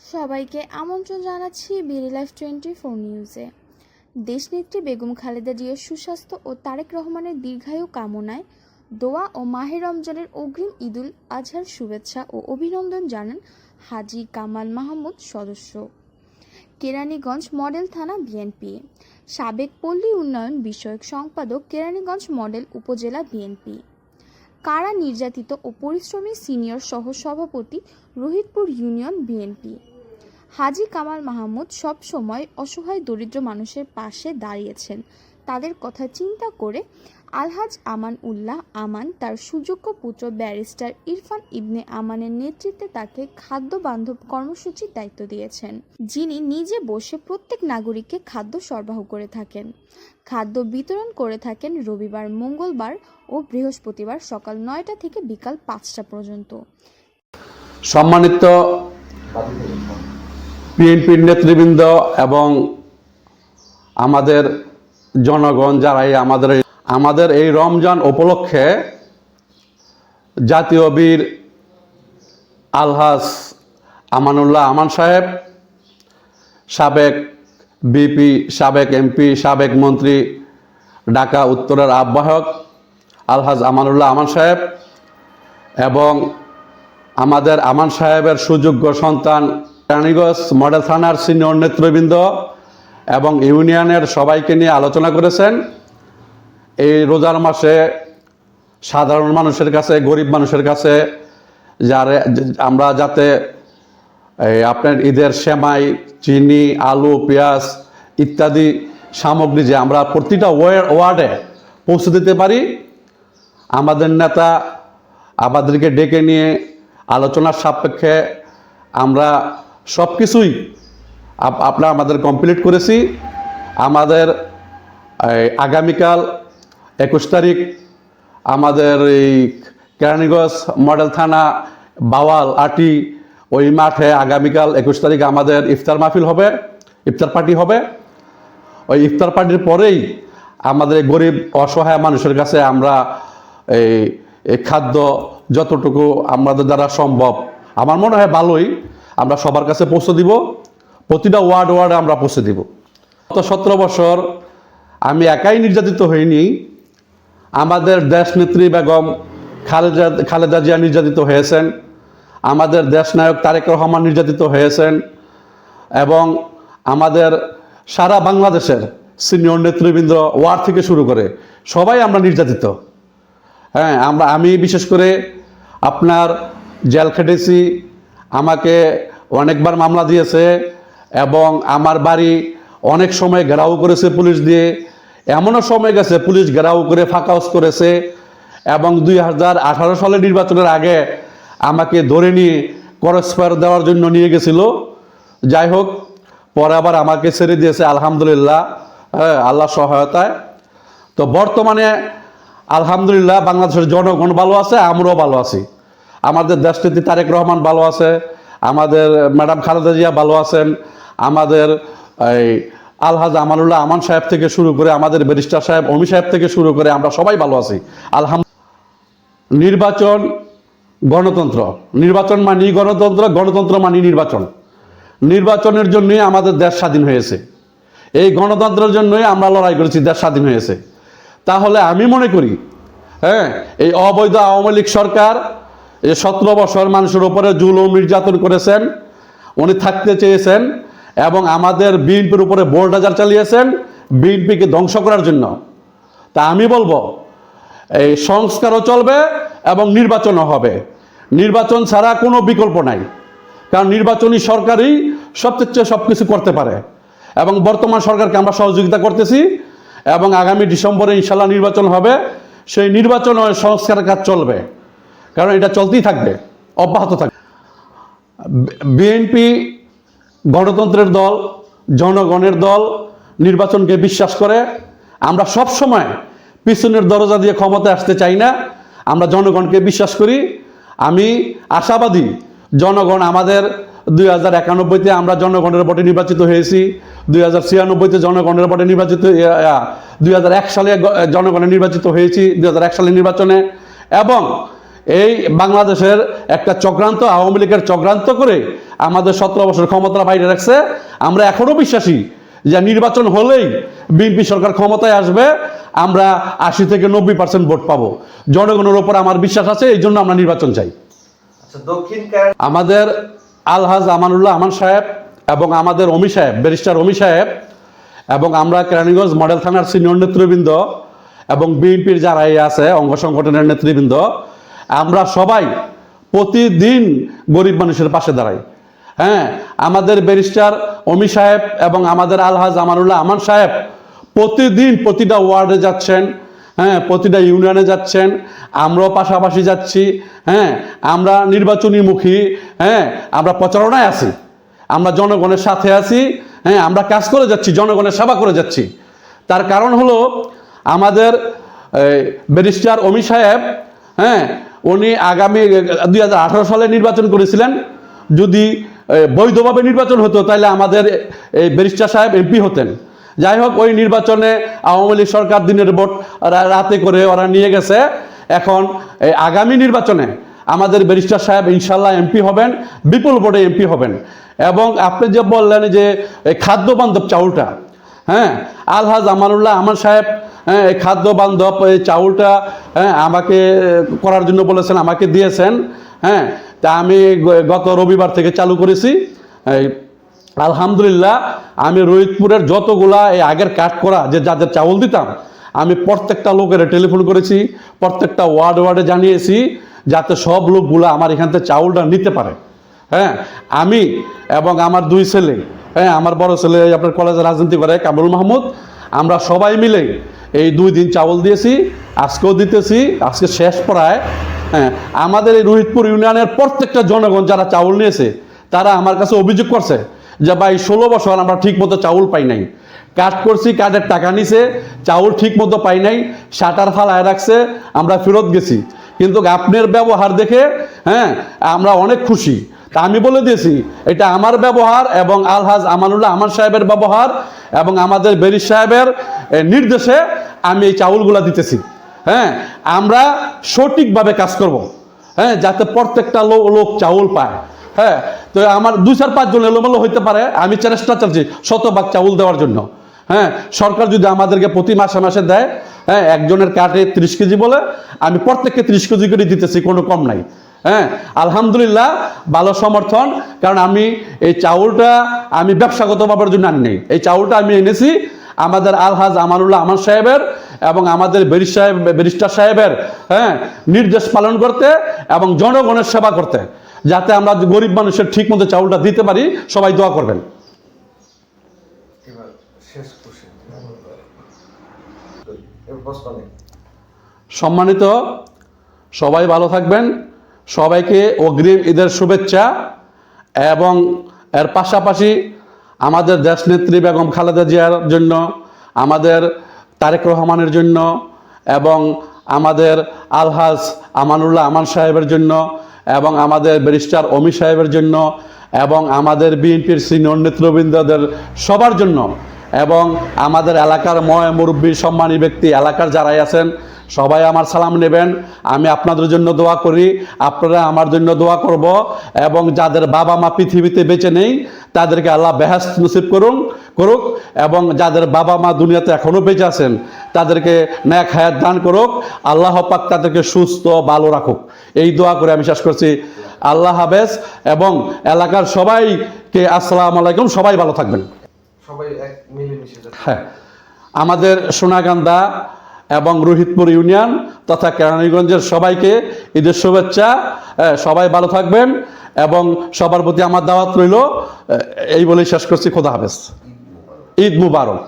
সবাইকে আমন্ত্রণ জানাচ্ছি বিডি লাইফ টোয়েন্টি ফোর নিউজে দেশনেত্রী বেগম খালেদা জিয়ার সুস্বাস্থ্য ও তারেক রহমানের দীর্ঘায়ু কামনায় দোয়া ও মাহে রমজানের অগ্রিম ঈদুল আজহার শুভেচ্ছা ও অভিনন্দন জানান হাজি কামাল মাহমুদ সদস্য। কেরানীগঞ্জ মডেল থানা বিএনপি। সাবেক পল্লী উন্নয়ন বিষয়ক সম্পাদক কেরানীগঞ্জ মডেল উপজেলা বিএনপি। কারা নির্যাতিত ও পরিশ্রমী সিনিয়র সহ সভাপতি রোহিতপুর ইউনিয়ন বিএনপি। হাজি কামাল মাহমুদ সব সময় অসহায় দরিদ্র মানুষের পাশে দাঁড়িয়েছেন। তাদের কথা চিন্তা করে আলহাজ আমান উল্লাহ আমান তার সুযোগ্য পুত্র ব্যারিস্টার ইরফান ইবনে আমানের নেতৃত্বে তাকে খাদ্য বান্ধব কর্মসূচির দায়িত্ব দিয়েছেন, যিনি নিজে বসে প্রত্যেক নাগরিককে খাদ্য সরবরাহ করে থাকেন। খাদ্য বিতরণ করে থাকেন রবিবার, মঙ্গলবার ও বৃহস্পতিবার সকাল নয়টা থেকে বিকাল পাঁচটা পর্যন্ত। সম্মানিত বিএনপির নেতৃবৃন্দ এবং আমাদের জনগণ যারাই আমাদের আমাদের এই রমজান উপলক্ষে জাতীয় বীর আলহাজ আমানুল্লাহ আমান সাহেব, সাবেক বিপি, সাবেক এমপি, সাবেক মন্ত্রী, ঢাকা উত্তরের আহ্বায়ক আলহাজ আমানুল্লাহ আমান সাহেব এবং আমাদের আমান সাহেবের সুযোগ্য সন্তান রানীগঞ্জ মডেল থানার সিনিয়র নেতৃবৃন্দ এবং ইউনিয়নের সবাইকে নিয়ে আলোচনা করেছেন। এই রোজার মাসে সাধারণ মানুষের কাছে, গরিব মানুষের কাছে যারা, আমরা যাতে আপনার ঈদের সেমাই, চিনি, আলু, পেঁয়াজ ইত্যাদি সামগ্রী যে আমরা প্রতিটা ওয়ার- ওয়ার্ডে পৌঁছে দিতে পারি, আমাদের নেতা আমাদেরকে ডেকে নিয়ে আলোচনার সাপেক্ষে আমরা সব কিছুই আপ- আপনার আমাদের কমপ্লিট করেছি। আমাদের আগামীকাল একুশ তারিখ আমাদের এই কেরানীগঞ্জ মডেল থানা বাওয়াল আটি ওই মাঠে আগামীকাল একুশ তারিখ আমাদের ইফতার মাহফিল হবে, ইফতার পার্টি হবে। ওই ইফতার পার্টির পরেই আমাদের গরিব অসহায় মানুষের কাছে আমরা এই খাদ্য যতটুকু আমাদের দ্বারা সম্ভব। আমার মনে হয় ভালোই। আমরা সবার কাছে পৌঁছে দিব, প্রতিটা ওয়ার্ড ওয়ার্ডে আমরা পৌঁছে দিব। গত সতেরো বছর আমি একাই নির্যাতিত হইনি। আমাদের দেশ নেত্রী বেগম খালেদা খালেদা জিয়া নির্যাতিত হয়েছেন। আমাদের দেশনায়ক তারেক রহমান নির্যাতিত হয়েছেন। এবং আমাদের সারা বাংলাদেশের সিনিয়র নেতৃবৃন্দ ওয়ার্ড থেকে শুরু করে সবাই আমরা নির্যাতিত। হ্যাঁ আমরা, আমি বিশেষ করে আপনার জেল খেটেছি আমাকে অনেকবার মামলা দিয়েছে এবং আমার বাড়ি অনেক সময় ঘেরাও করেছে পুলিশ দিয়ে। এমনও সময় গেছে পুলিশ ঘেরাও করে ফাঁকাউস করেছে এবং দুই হাজার আঠারো সালের নির্বাচনের আগে আমাকে ধরে নিয়ে করসফায়ার দেওয়ার জন্য নিয়ে গেছিল। যাই হোক, পরে আবার আমাকে ছেড়ে দিয়েছে, আলহামদুলিল্লাহ। হ্যাঁ আল্লাহ সহায়তায়। তো বর্তমানে আলহামদুলিল্লাহ বাংলাদেশের জনগণ ভালো আছে, আমরাও ভালো আছি। আমাদের দেশনীতি তারেক রহমান ভালো আছে, আমাদের ম্যাডাম খালেদা জিয়া ভালো আছেন, আমাদের এই আলহাজ আমানুল্লাহ আমান সাহেব থেকে শুরু করে আমাদের ব্যারিস্টার সাহেব অমি সাহেব থেকে শুরু করে আমরা সবাই ভালো আছি। আলহাম নির্বাচন গণতন্ত্র। নির্বাচন মানি গণতন্ত্র গণতন্ত্র মানি নির্বাচন। নির্বাচনের জন্যই আমাদের দেশ স্বাধীন হয়েছে। এই গণতন্ত্রের জন্যই আমরা লড়াই করেছি, দেশ স্বাধীন হয়েছে। তাহলে আমি মনে করি হ্যাঁ এই অবৈধ আওয়ামী লীগ সরকার এই সতেরো বছর মানুষের উপরে জুলুম নির্যাতন করেছেন, উনি থাকতে চেয়েছেন এবং আমাদের বিএনপির উপরে বোল্ডাজার চালিয়েছেন, বিএনপিকে ধ্বংস করার জন্য। তা আমি বলব, এই সংস্কারও চলবে এবং নির্বাচনও হবে। নির্বাচন ছাড়া কোনো বিকল্প নাই, কারণ নির্বাচনী সরকারই সবচেয়ে সব কিছু করতে পারে। এবং বর্তমান সরকারকে আমরা সহযোগিতা করতেছি এবং আগামী ডিসেম্বরে ইনশাল্লাহ নির্বাচন হবে। সেই নির্বাচন ও সংস্কারের কাজ চলবে। কারণ এটা চলতেই থাকবে, অব্যাহত থাকবে। বিএনপি গণতন্ত্রের দল, জনগণের দল নির্বাচনকে বিশ্বাস করে, আমরা সব সময় পিছনের দরজা দিয়ে ক্ষমতায় আসতে চাই না, আমরা জনগণকে বিশ্বাস করি। আমি আশাবাদী জনগণ আমাদের দুই হাজার একানব্বইতে আমরা জনগণের ভোটে নির্বাচিত হয়েছি, দুই হাজার ছিয়ানব্বইতে জনগণের ভোটে নির্বাচিত দুই হাজার এক সালে জনগণের নির্বাচিত হয়েছি, দুই হাজার এক সালের নির্বাচনে। এবং এই বাংলাদেশের একটা চক্রান্ত আওয়ামী লীগের চক্রান্ত করে আমাদের সতেরো বছর ক্ষমতা বাইরে রাখছে। আমরা এখনও বিশ্বাসী যে নির্বাচন হলেই বিএনপি সরকার ক্ষমতায় আসবে আমরা আশি থেকে নব্বই পার্সেন্ট ভোট পাবো। জনগণের ওপর আমার বিশ্বাস আছে এই জন্য আমরা নির্বাচন চাই। আচ্ছা দক্ষিণ আমাদের আলহাজ আমানুল্লাহ আমান সাহেব এবং আমাদের অমি সাহেব ব্যারিস্টার অমি সাহেব এবং আমরা কেরানীগঞ্জ মডেল থানার সিনিয়র নেতৃবৃন্দ এবং বিএনপির যারা এই আছে অঙ্গ সংগঠনের নেতৃবৃন্দ আমরা সবাই প্রতিদিন গরিব মানুষের পাশে দাঁড়াই। হ্যাঁ আমাদের ব্যারিস্টার অমি সাহেব এবং আমাদের আলহাজ আমানুল্লাহ আমান সাহেব প্রতিদিন প্রতিটা ওয়ার্ডে যাচ্ছেন হ্যাঁ প্রতিটা ইউনিয়নে যাচ্ছেন, আমরাও পাশাপাশি যাচ্ছি হ্যাঁ আমরা নির্বাচনীমুখী হ্যাঁ আমরা প্রচারণায় আছি, আমরা জনগণের সাথে আছি হ্যাঁ আমরা কাজ করে যাচ্ছি, জনগণের সেবা করে যাচ্ছি। তার কারণ হলো আমাদের ব্যারিস্টার অমি সাহেব হ্যাঁ উনি আগামী দুই হাজার আঠারো সালে নির্বাচন করেছিলেন। যদি বৈধভাবে নির্বাচন হতো, তাহলে আমাদের এই ব্যারিস্টার সাহেব এমপি হতেন। যাই হোক, ওই নির্বাচনে আওয়ামী লীগ সরকার দিনের ভোট রাতে করে ওরা নিয়ে গেছে। এখন আগামী নির্বাচনে আমাদের ব্যারিস্টার সাহেব ইনশাল্লাহ এমপি হবেন, বিপুল ভোটে এমপি হবেন। এবং আপনি যে বললেন যে খাদ্য বান্ধব চাউলটা হ্যাঁ? আলহাজ আমানুল্লাহ আমার সাহেব হ্যাঁ এই খাদ্য বান্ধব এই চাউলটা হ্যাঁ আমাকে করার জন্য বলেছেন, আমাকে দিয়েছেন হ্যাঁ তা আমি গত রবিবার থেকে চালু করেছি। আলহামদুলিল্লাহ, আমি রোহিতপুরের যতগুলা এই আগের কাট করা, যে যাদের চাউল দিতাম, আমি প্রত্যেকটা লোকের টেলিফোন করেছি, প্রত্যেকটা ওয়ার্ড ওয়ার্ডে জানিয়েছি, যাতে সব লোকগুলো আমার এখান থেকে চাউলটা নিতে পারে। হ্যাঁ আমি এবং আমার দুই ছেলে হ্যাঁ আমার বড় ছেলে আপনার কলেজে রাজনীতি করে, কামরুল মাহমুদ, আমরা সবাই মিলে এই দুই দিন চাউল দিয়েছি, আজকেও দিতেছি, আজকে শেষ প্রায়। হ্যাঁ আমাদের এই রোহিতপুর ইউনিয়নের প্রত্যেকটা জনগণ যারা চাউল নিয়েছে, তারা আমার কাছে অভিযোগ করছে যে, ভাই, ষোলো বছর আমরা ঠিক মতো চাউল পাই নাই। কাট করছি কার্ডের টাকা নিছে, চাউল ঠিক মতো পাই নাই, শাটার ফালায় রাখছে, আমরা ফেরত গেছি। কিন্তু আপনার ব্যবহার দেখে হ্যাঁ আমরা অনেক খুশি। তা আমি বলে দিয়েছি, এটা আমার ব্যবহার এবং আলহাজ আমানুল্লাহ আমার সাহেবের ব্যবহার এবং আমাদের বেরিস সাহেবের নির্দেশে আমি এই চাউলগুলা দিতেছি। হ্যাঁ আমরা সঠিকভাবে কাজ করব। হ্যাঁ যাতে প্রত্যেকটা লোক চাউল পায়। হ্যাঁ তো আমার দুই চার পাঁচজন এলোমেলো হইতে পারে, আমি চেষ্টা চালছি শতভাগ চাউল দেওয়ার জন্য। হ্যাঁ সরকার যদি আমাদেরকে প্রতি মাসে মাসে দেয় হ্যাঁ একজনের কাটে ত্রিশ কেজি বলে, আমি প্রত্যেককে ত্রিশ কেজি করে দিতেছি, কোনো কম নাই। হ্যাঁ আলহামদুলিল্লাহ ভালো সমর্থন কারণ আমি এই চাউলটা আমি ব্যবসাগত ব্যাপারের জন্য আনি নাই। এই চাউলটা আমি এনেছি আমাদের আলহাজ আমানুল্লাহ আমার সাহেবের এবং আমাদের বেরিস সাহেব ব্যারিস্টার সাহেবের হ্যাঁ নির্দেশ পালন করতে এবং জনগণের সেবা করতে যাতে আমরা গরিব মানুষের ঠিক মতো চাউলটা দিতে পারি সবাই দোয়া করবেন। সম্মানিত সবাই ভালো থাকবেন। সবাইকে অগ্রিম ঈদের শুভেচ্ছা এবং এর পাশাপাশি আমাদের দেশনেত্রী বেগম খালেদা জিয়ার জন্য, আমাদের তারেক রহমানের জন্য এবং আমাদের আলহাজ আমানুল্লাহ আমান সাহেবের জন্য এবং আমাদের ব্যারিস্টার অমি সাহেবের জন্য এবং আমাদের বিএনপির সিনিয়র নেতৃবৃন্দদের সবার জন্য এবং আমাদের এলাকার ময় মুরব্বী সম্মানী ব্যক্তি এলাকার যারাই আছেন সবাই আমার সালাম নেবেন। আমি আপনাদের জন্য দোয়া করি। আপনারা আমার জন্য দোয়া করব এবং যাদের বাবা মা পৃথিবীতে বেঁচে নেই তাদেরকে আল্লাহ বেহাস্ত নসিব করুন করুক এবং যাদের বাবা মা দুনিয়াতে এখনও বেঁচে আছেন তাদেরকে ন্যাক হায়াত দান করুক। আল্লাহ পাক তাদেরকে সুস্থ ভালো রাখুক। এই দোয়া করে আমি শেষ করছি। আল্লাহ হাফেজ এবং এলাকার সবাইকে আসসালাম আলাইকুম। সবাই ভালো থাকবেন। সবাই এক মিলেমিশে হ্যাঁ। আমাদের সোনাগান্দা এবং রোহিতপুর ইউনিয়ন তথা কেরানীগঞ্জের সবাইকে ঈদের শুভেচ্ছা। সবাই ভালো থাকবেন এবং সবার প্রতি আমার দাওয়াত রইল। এই বলেই শেষ করছি। খোদা হাফেজ। ঈদ মুবারক।